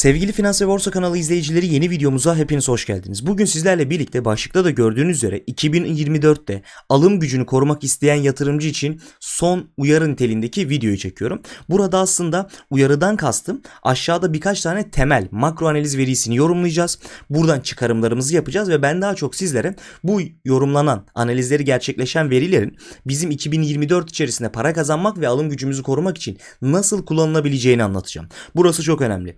Sevgili Finans ve Borsa kanalı izleyicileri yeni videomuza hepiniz hoş geldiniz. Bugün sizlerle birlikte başlıkta da gördüğünüz üzere 2024'te alım gücünü korumak isteyen yatırımcı için son uyarı niteliğindeki videoyu çekiyorum. Burada aslında uyarıdan kastım aşağıda birkaç tane temel makro analiz verisini yorumlayacağız. Buradan çıkarımlarımızı yapacağız ve ben daha çok sizlere bu yorumlanan analizleri gerçekleşen verilerin bizim 2024 içerisinde para kazanmak ve alım gücümüzü korumak için nasıl kullanılabileceğini anlatacağım. Burası çok önemli.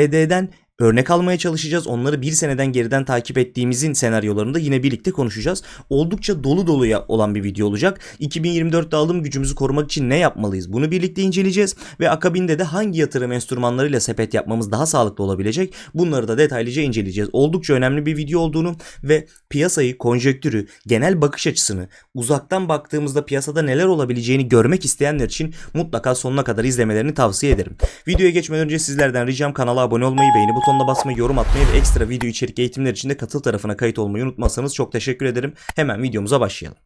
ABD'den örnek almaya çalışacağız. Onları bir seneden geriden takip ettiğimizin senaryolarında yine birlikte konuşacağız. Oldukça dolu doluya olan bir video olacak. 2024'te alım gücümüzü korumak için ne yapmalıyız? Bunu birlikte inceleyeceğiz ve akabinde de hangi yatırım enstrümanlarıyla sepet yapmamız daha sağlıklı olabilecek? Bunları da detaylıca inceleyeceğiz. Oldukça önemli bir video olduğunu ve piyasayı, konjektürü, genel bakış açısını, uzaktan baktığımızda piyasada neler olabileceğini görmek isteyenler için mutlaka sonuna kadar izlemelerini tavsiye ederim. Videoya geçmeden önce sizlerden ricam kanala abone olmayı, beğeni butonuna basmayı, yorum atmayı ve ekstra video içerik eğitimler için de katıl tarafına kayıt olmayı unutmazsanız çok teşekkür ederim. Hemen videomuza başlayalım.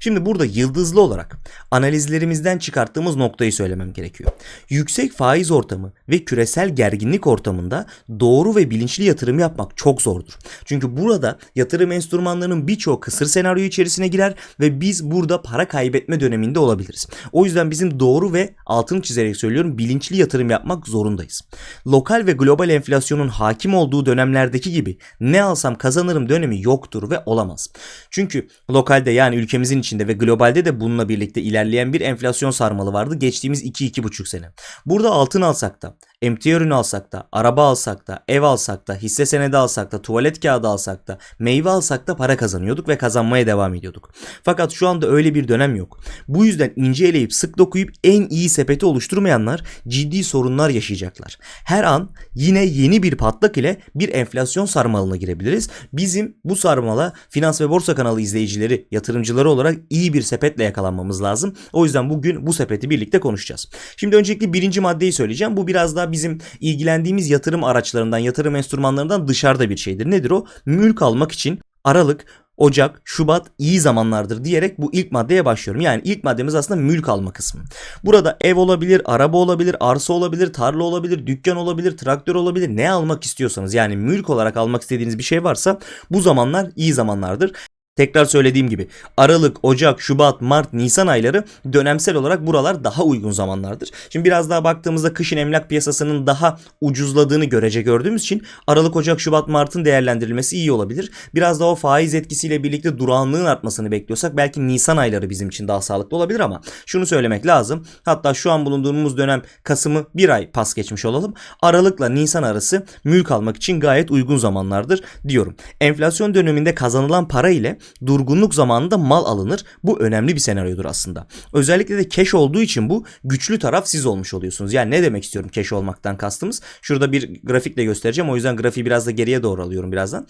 Şimdi burada yıldızlı olarak analizlerimizden çıkarttığımız noktayı söylemem gerekiyor. Yüksek faiz ortamı ve küresel gerginlik ortamında doğru ve bilinçli yatırım yapmak çok zordur. Çünkü burada yatırım enstrümanlarının birçoğu kısır senaryo içerisine girer ve biz burada para kaybetme döneminde olabiliriz. O yüzden bizim doğru ve altını çizerek söylüyorum bilinçli yatırım yapmak zorundayız. Lokal ve global enflasyonun hakim olduğu dönemlerdeki gibi ne alsam kazanırım dönemi yoktur ve olamaz. Çünkü lokalde yani ülkemizin içinde ve globalde de bununla birlikte ilerleyen bir enflasyon sarmalı vardı geçtiğimiz 2-2,5 sene. Burada altın alsak da, emtia ürünü alsak da, araba alsak da, ev alsak da, hisse senedi alsak da, tuvalet kağıdı alsak da, meyve alsak da para kazanıyorduk ve kazanmaya devam ediyorduk. Fakat şu anda öyle bir dönem yok. Bu yüzden ince eleyip sık dokuyup en iyi sepeti oluşturmayanlar ciddi sorunlar yaşayacaklar. Her an yine yeni bir patlak ile bir enflasyon sarmalına girebiliriz. Bizim bu sarmala finans ve borsa kanalı izleyicileri, yatırımcıları olarak iyi bir sepetle yakalanmamız lazım. O yüzden bugün bu sepeti birlikte konuşacağız. Şimdi öncelikle birinci maddeyi söyleyeceğim. Bu biraz daha bizim ilgilendiğimiz yatırım araçlarından, yatırım enstrümanlarından dışarıda bir şeydir. Nedir o? Mülk almak için Aralık, Ocak, Şubat iyi zamanlardır diyerek bu ilk maddeye başlıyorum. Yani ilk maddemiz aslında mülk alma kısmı. Burada ev olabilir, araba olabilir, arsa olabilir, tarla olabilir, dükkan olabilir, traktör olabilir. Ne almak istiyorsanız yani mülk olarak almak istediğiniz bir şey varsa bu zamanlar iyi zamanlardır. Tekrar söylediğim gibi Aralık, Ocak, Şubat, Mart, Nisan ayları dönemsel olarak buralar daha uygun zamanlardır. Şimdi biraz daha baktığımızda kışın emlak piyasasının daha ucuzladığını görece gördüğümüz için Aralık, Ocak, Şubat, Mart'ın değerlendirilmesi iyi olabilir. Biraz daha o faiz etkisiyle birlikte durağanlığın artmasını bekliyorsak belki Nisan ayları bizim için daha sağlıklı olabilir ama şunu söylemek lazım. Hatta şu an bulunduğumuz dönem Kasım'ı bir ay pas geçmiş olalım. Aralıkla Nisan arası mülk almak için gayet uygun zamanlardır diyorum. Enflasyon döneminde kazanılan para ile durgunluk zamanında mal alınır. Bu önemli bir senaryodur aslında. Özellikle de cash olduğu için bu güçlü taraf siz olmuş oluyorsunuz. Yani ne demek istiyorum cash olmaktan kastımız? Şurada bir grafikle göstereceğim. O yüzden grafiği biraz da geriye doğru alıyorum birazdan.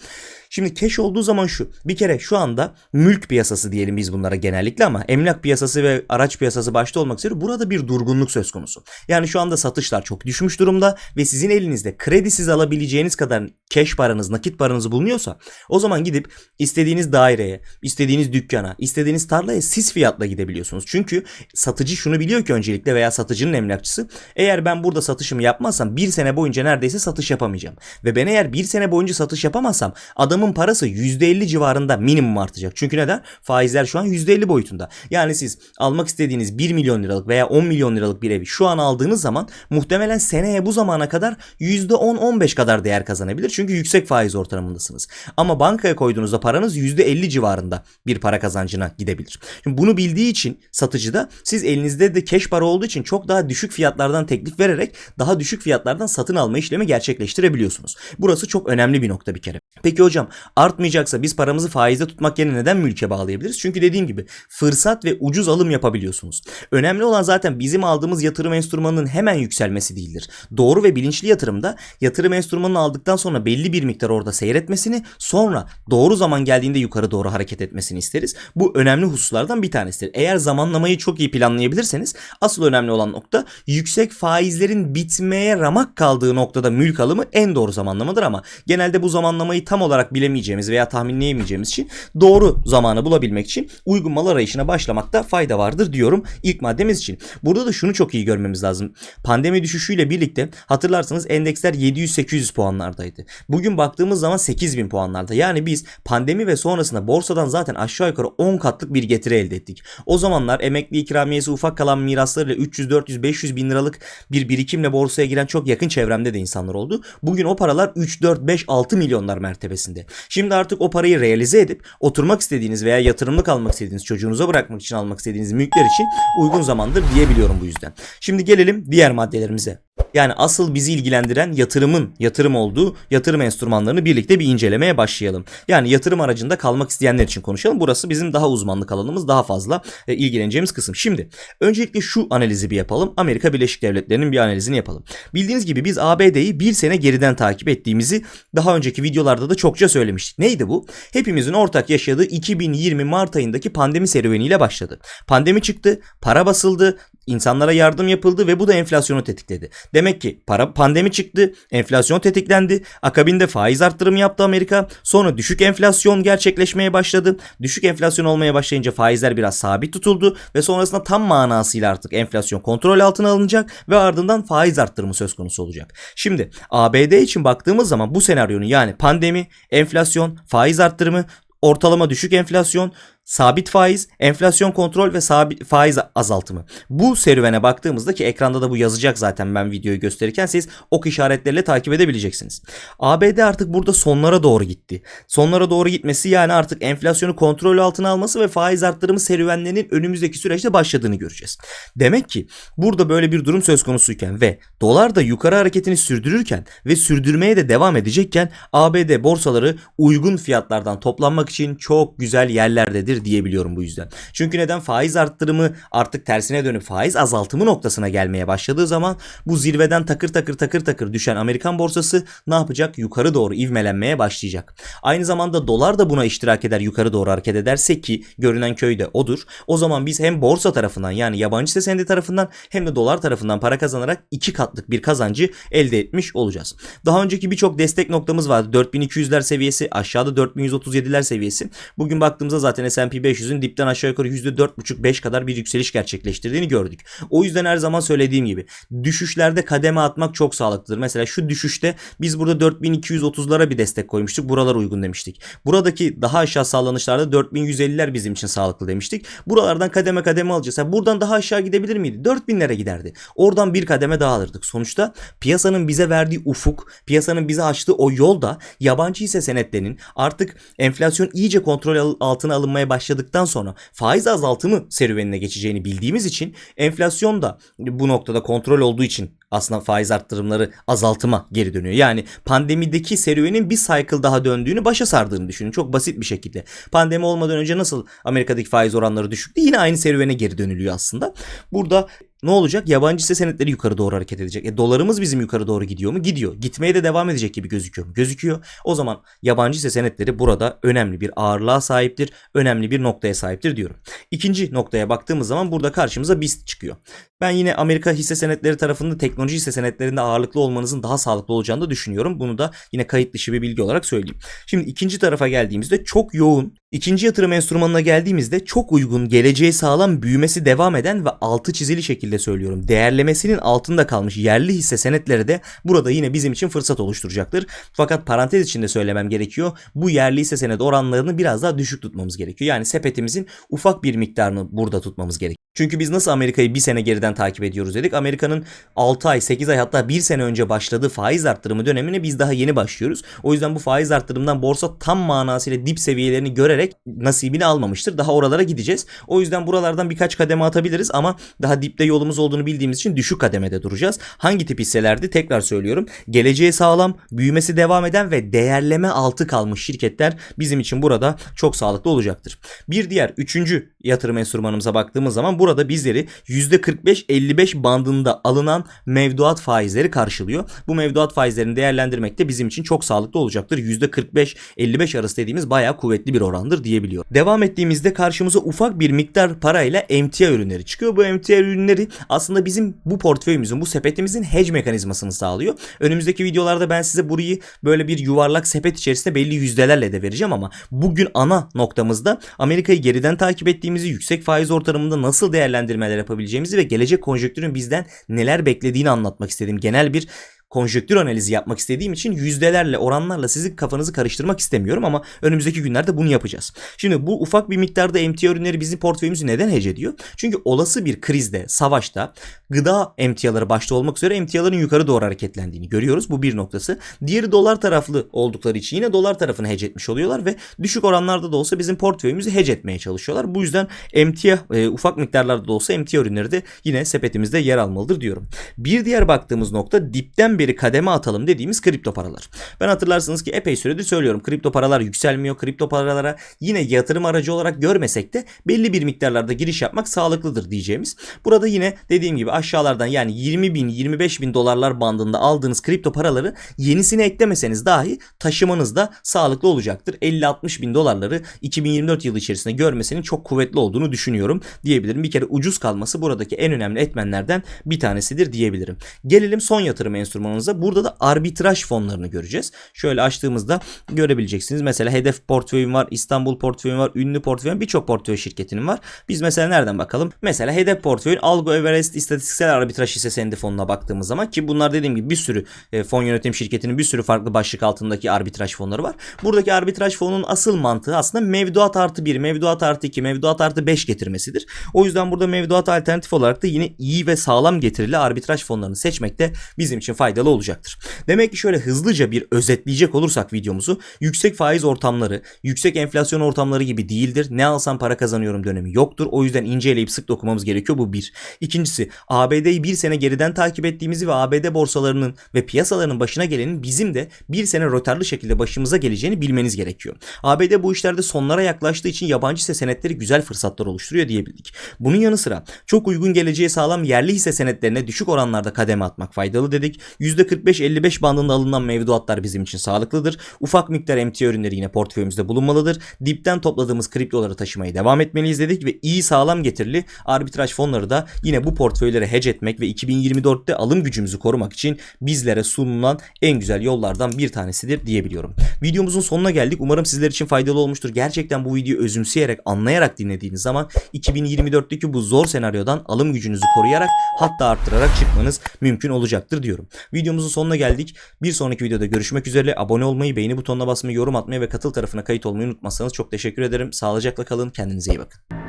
Şimdi cash olduğu zaman şu. Bir kere şu anda mülk piyasası diyelim biz bunlara genellikle ama emlak piyasası ve araç piyasası başta olmak üzere burada bir durgunluk söz konusu. Yani şu anda satışlar çok düşmüş durumda ve sizin elinizde kredisiz alabileceğiniz kadar cash paranız, nakit paranız bulunuyorsa o zaman gidip istediğiniz daireye, istediğiniz dükkana, istediğiniz tarlaya siz fiyatla gidebiliyorsunuz. Çünkü satıcı şunu biliyor ki öncelikle veya satıcının emlakçısı eğer ben burada satışımı yapmazsam bir sene boyunca neredeyse satış yapamayacağım. Ve ben eğer bir sene boyunca satış yapamazsam adamın parası %50 civarında minimum artacak. Çünkü neden? Faizler şu an %50 boyutunda. Yani siz almak istediğiniz 1 milyon liralık veya 10 milyon liralık bir evi şu an aldığınız zaman muhtemelen seneye bu zamana kadar %10-15 kadar değer kazanabilir. Çünkü yüksek faiz ortamındasınız. Ama bankaya koyduğunuzda paranız %50 civarında bir para kazancına gidebilir. Şimdi bunu bildiği için satıcı da siz elinizde de cash para olduğu için çok daha düşük fiyatlardan teklif vererek daha düşük fiyatlardan satın alma işlemi gerçekleştirebiliyorsunuz. Burası çok önemli bir nokta bir kere. Peki hocam artmayacaksa biz paramızı faizde tutmak yerine neden mülke bağlayabiliriz? Çünkü dediğim gibi fırsat ve ucuz alım yapabiliyorsunuz. Önemli olan zaten bizim aldığımız yatırım enstrümanının hemen yükselmesi değildir. Doğru ve bilinçli yatırımda yatırım enstrümanını aldıktan sonra belli bir miktar orada seyretmesini sonra doğru zaman geldiğinde yukarı doğru doğru hareket etmesini isteriz. Bu önemli hususlardan bir tanesidir. Eğer zamanlamayı çok iyi planlayabilirseniz asıl önemli olan nokta yüksek faizlerin bitmeye ramak kaldığı noktada mülk alımı en doğru zamanlamadır ama genelde bu zamanlamayı tam olarak bilemeyeceğimiz veya tahminleyemeyeceğimiz için doğru zamanı bulabilmek için uygun mal arayışına başlamakta fayda vardır diyorum ilk maddemiz için. Burada da şunu çok iyi görmemiz lazım. Pandemi düşüşüyle birlikte hatırlarsanız endeksler 700-800 puanlardaydı. Bugün baktığımız zaman 8000 puanlarda. Yani biz pandemi ve sonrasında borsadan zaten aşağı yukarı 10 katlık bir getiri elde ettik. O zamanlar emekli ikramiyesi ufak kalan miraslarıyla 300, 400, 500 bin liralık bir birikimle borsaya giren çok yakın çevremde de insanlar oldu. Bugün o paralar 3, 4, 5, 6 milyonlar mertebesinde. Şimdi artık o parayı realize edip oturmak istediğiniz veya yatırımlık almak istediğiniz, çocuğunuza bırakmak için almak istediğiniz mülkler için uygun zamandır diyebiliyorum bu yüzden. Şimdi gelelim diğer maddelerimize. Yani asıl bizi ilgilendiren yatırımın yatırım olduğu yatırım enstrümanlarını birlikte bir incelemeye başlayalım. Yani yatırım aracında kalmak isteyenler için konuşalım. Burası bizim daha uzmanlık alanımız, daha fazla e, ilgileneceğimiz kısım. Şimdi öncelikle şu analizi bir yapalım. Amerika Birleşik Devletleri'nin bir analizini yapalım. Bildiğiniz gibi biz ABD'yi bir sene geriden takip ettiğimizi daha önceki videolarda da çokça söylemiştik. Neydi bu? Hepimizin ortak yaşadığı 2020 Mart ayındaki pandemi serüveniyle başladı. Pandemi çıktı, para basıldı, insanlara yardım yapıldı ve bu da enflasyonu tetikledi. Demek ki para pandemi çıktı, enflasyon tetiklendi. Akabinde faiz arttırımı yaptı Amerika. Sonra düşük enflasyon gerçekleşmeye başladı. Düşük enflasyon olmaya başlayınca faizler biraz sabit tutuldu ve sonrasında tam manasıyla artık enflasyon kontrol altına alınacak ve ardından faiz arttırımı söz konusu olacak. Şimdi ABD için baktığımız zaman bu senaryonun yani pandemi, enflasyon, faiz arttırımı ortalama düşük enflasyon, sabit faiz, enflasyon kontrol ve sabit faiz azaltımı. Bu serüvene baktığımızda ki ekranda da bu yazacak zaten ben videoyu gösterirken siz ok işaretleriyle takip edebileceksiniz. ABD artık burada sonlara doğru gitti. Sonlara doğru gitmesi yani artık enflasyonu kontrol altına alması ve faiz arttırımı serüvenlerinin önümüzdeki süreçte başladığını göreceğiz. Demek ki burada böyle bir durum söz konusuyken ve dolar da yukarı hareketini sürdürürken ve sürdürmeye de devam edecekken ABD borsaları uygun fiyatlardan toplanmak için çok güzel yerlerdedir diyebiliyorum bu yüzden. Çünkü neden faiz arttırımı artık tersine dönüp faiz azaltımı noktasına gelmeye başladığı zaman bu zirveden takır takır takır takır düşen Amerikan borsası ne yapacak? Yukarı doğru ivmelenmeye başlayacak. Aynı zamanda dolar da buna iştirak eder yukarı doğru hareket ederse ki görünen köyde odur. O zaman biz hem borsa tarafından yani yabancı hisse tarafından hem de dolar tarafından para kazanarak iki katlık bir kazancı elde etmiş olacağız. Daha önceki birçok destek noktamız vardı. 4200'ler seviyesi, aşağıda 4137'ler seviyesi. Bugün baktığımızda zaten S&P S&P 500'ün dipten aşağı yukarı %4,5-5 kadar bir yükseliş gerçekleştirdiğini gördük. O yüzden her zaman söylediğim gibi düşüşlerde kademe atmak çok sağlıklıdır. Mesela şu düşüşte biz burada 4230'lara bir destek koymuştuk. Buralar uygun demiştik. Buradaki daha aşağı sallanışlarda 4150'ler bizim için sağlıklı demiştik. Buralardan kademe kademe alacağız. Yani buradan daha aşağı gidebilir miydi? 4000'lere giderdi. Oradan bir kademe daha alırdık. Sonuçta piyasanın bize verdiği ufuk, piyasanın bize açtığı o yolda yabancı hisse senetlerinin artık enflasyon iyice kontrol altına alınmaya başladıktan sonra faiz azaltımı serüvenine geçeceğini bildiğimiz için enflasyon da bu noktada kontrol olduğu için aslında faiz arttırımları azaltıma geri dönüyor. Yani pandemideki serüvenin bir cycle daha döndüğünü başa sardığını düşünün. Çok basit bir şekilde. Pandemi olmadan önce nasıl Amerika'daki faiz oranları düşüktü yine aynı serüvene geri dönülüyor aslında. Burada ne olacak? Yabancı hisse senetleri yukarı doğru hareket edecek. E, dolarımız bizim yukarı doğru gidiyor mu? Gidiyor. Gitmeye de devam edecek gibi gözüküyor mu? Gözüküyor. O zaman yabancı hisse senetleri burada önemli bir ağırlığa sahiptir. Önemli bir noktaya sahiptir diyorum. İkinci noktaya baktığımız zaman burada karşımıza BIST çıkıyor. Ben yine Amerika hisse senetleri tarafında teknoloji hisse senetlerinde ağırlıklı olmanızın daha sağlıklı olacağını da düşünüyorum. Bunu da yine kayıt dışı bir bilgi olarak söyleyeyim. Şimdi ikinci tarafa geldiğimizde çok yoğun İkinci yatırım enstrümanına geldiğimizde çok uygun, geleceği sağlam, büyümesi devam eden ve altı çizili şekilde söylüyorum. Değerlemesinin altında kalmış yerli hisse senetleri de burada yine bizim için fırsat oluşturacaktır. Fakat parantez içinde söylemem gerekiyor. Bu yerli hisse senedi oranlarını biraz daha düşük tutmamız gerekiyor. Yani sepetimizin ufak bir miktarını burada tutmamız gerekiyor. Çünkü biz nasıl Amerika'yı bir sene geriden takip ediyoruz dedik. Amerika'nın 6 ay, 8 ay hatta 1 sene önce başladığı faiz arttırımı dönemine biz daha yeni başlıyoruz. O yüzden bu faiz arttırımından borsa tam manasıyla dip seviyelerini görerek nasibini almamıştır. Daha oralara gideceğiz. O yüzden buralardan birkaç kademe atabiliriz ama daha dipte yolumuz olduğunu bildiğimiz için düşük kademede duracağız. Hangi tip hisselerdi? Tekrar söylüyorum. Geleceği sağlam, büyümesi devam eden ve değerleme altı kalmış şirketler bizim için burada çok sağlıklı olacaktır. Bir diğer üçüncü yatırım enstrümanımıza baktığımız zaman burada bizleri %45-55 bandında alınan mevduat faizleri karşılıyor. Bu mevduat faizlerini değerlendirmek de bizim için çok sağlıklı olacaktır. %45-55 arası dediğimiz bayağı kuvvetli bir orandır diyebiliyor. Devam ettiğimizde karşımıza ufak bir miktar parayla emtia ürünleri çıkıyor. Bu emtia ürünleri aslında bizim bu portföyümüzün, bu sepetimizin hedge mekanizmasını sağlıyor. Önümüzdeki videolarda ben size burayı böyle bir yuvarlak sepet içerisinde belli yüzdelerle de vereceğim ama bugün ana noktamızda Amerika'yı geriden takip ettiğimizi, yüksek faiz ortamında nasıl değerlendirmeler yapabileceğimizi ve gelecek konjonktürün bizden neler beklediğini anlatmak istedim. Genel bir konjonktür analizi yapmak istediğim için yüzdelerle, oranlarla sizin kafanızı karıştırmak istemiyorum ama önümüzdeki günlerde bunu yapacağız. Şimdi bu ufak bir miktarda emtia ürünleri bizim portföyümüzü neden hece ediyor? Çünkü olası bir krizde, savaşta gıda emtiaları başta olmak üzere emtiaların yukarı doğru hareketlendiğini görüyoruz. Bu bir noktası. Diğeri dolar taraflı oldukları için yine dolar tarafını hece etmiş oluyorlar ve düşük oranlarda da olsa bizim portföyümüzü hece etmeye çalışıyorlar. Bu yüzden emtia e, ufak miktarlarda da olsa emtia ürünleri de yine sepetimizde yer almalıdır diyorum. Bir diğer baktığımız nokta dipten beri kademe atalım dediğimiz kripto paralar. Ben hatırlarsınız ki epey süredir söylüyorum. Kripto paralar yükselmiyor. Kripto paralara yine yatırım aracı olarak görmesek de belli bir miktarlarda giriş yapmak sağlıklıdır diyeceğimiz. Burada yine dediğim gibi aşağılardan yani 20 bin 25 bin dolarlar bandında aldığınız kripto paraları yenisini eklemeseniz dahi taşımanız da sağlıklı olacaktır. 50-60 bin dolarları 2024 yılı içerisinde görmesinin çok kuvvetli olduğunu düşünüyorum diyebilirim. Bir kere ucuz kalması buradaki en önemli etmenlerden bir tanesidir diyebilirim. Gelelim son yatırım enstrümanımıza. Burada da arbitraj fonlarını göreceğiz. Şöyle açtığımızda görebileceksiniz. Mesela Hedef portföyüm var, İstanbul portföyüm var, ünlü portföyüm birçok portföy şirketinin var. Biz mesela nereden bakalım? Mesela Hedef portföyün Algo Everest istatistiksel arbitraj hisse senedi fonuna baktığımız zaman ki bunlar dediğim gibi bir sürü e, fon yönetim şirketinin bir sürü farklı başlık altındaki arbitraj fonları var. Buradaki arbitraj fonunun asıl mantığı aslında mevduat artı 1, mevduat artı 2, mevduat artı 5 getirmesidir. O yüzden burada mevduat alternatif olarak da yine iyi ve sağlam getirili arbitraj fonlarını seçmek de bizim için faydalı olacaktır. Demek ki şöyle hızlıca bir özetleyecek olursak videomuzu yüksek faiz ortamları, yüksek enflasyon ortamları gibi değildir. Ne alsam para kazanıyorum dönemi yoktur. O yüzden inceleyip sık dokumamız gerekiyor. Bu bir. İkincisi ABD'yi bir sene geriden takip ettiğimizi ve ABD borsalarının ve piyasalarının başına gelenin bizim de bir sene rötarlı şekilde başımıza geleceğini bilmeniz gerekiyor. ABD bu işlerde sonlara yaklaştığı için yabancı hisse senetleri güzel fırsatlar oluşturuyor diyebildik. Bunun yanı sıra çok uygun geleceğe sağlam yerli hisse senetlerine düşük oranlarda kademe atmak faydalı dedik. %45-55 bandında alınan mevduatlar bizim için sağlıklıdır. Ufak miktar emtia ürünleri yine portföyümüzde bulunmalıdır. Dipten topladığımız kriptoları taşımaya devam etmeliyiz dedik ve iyi sağlam getirili arbitraj fonları da yine bu portföylere hedge etmek ve 2024'te alım gücümüzü korumak için bizlere sunulan en güzel yollardan bir tanesidir diyebiliyorum. Videomuzun sonuna geldik. Umarım sizler için faydalı olmuştur. Gerçekten bu videoyu özümseyerek, anlayarak dinlediğiniz zaman 2024'teki bu zor senaryodan alım gücünüzü koruyarak hatta arttırarak çıkmanız mümkün olacaktır diyorum. Videomuzun sonuna geldik. Bir sonraki videoda görüşmek üzere. Abone olmayı, beğeni butonuna basmayı, yorum atmayı ve katıl tarafına kayıt olmayı unutmazsanız çok teşekkür ederim. Sağlıcakla kalın. Kendinize iyi bakın.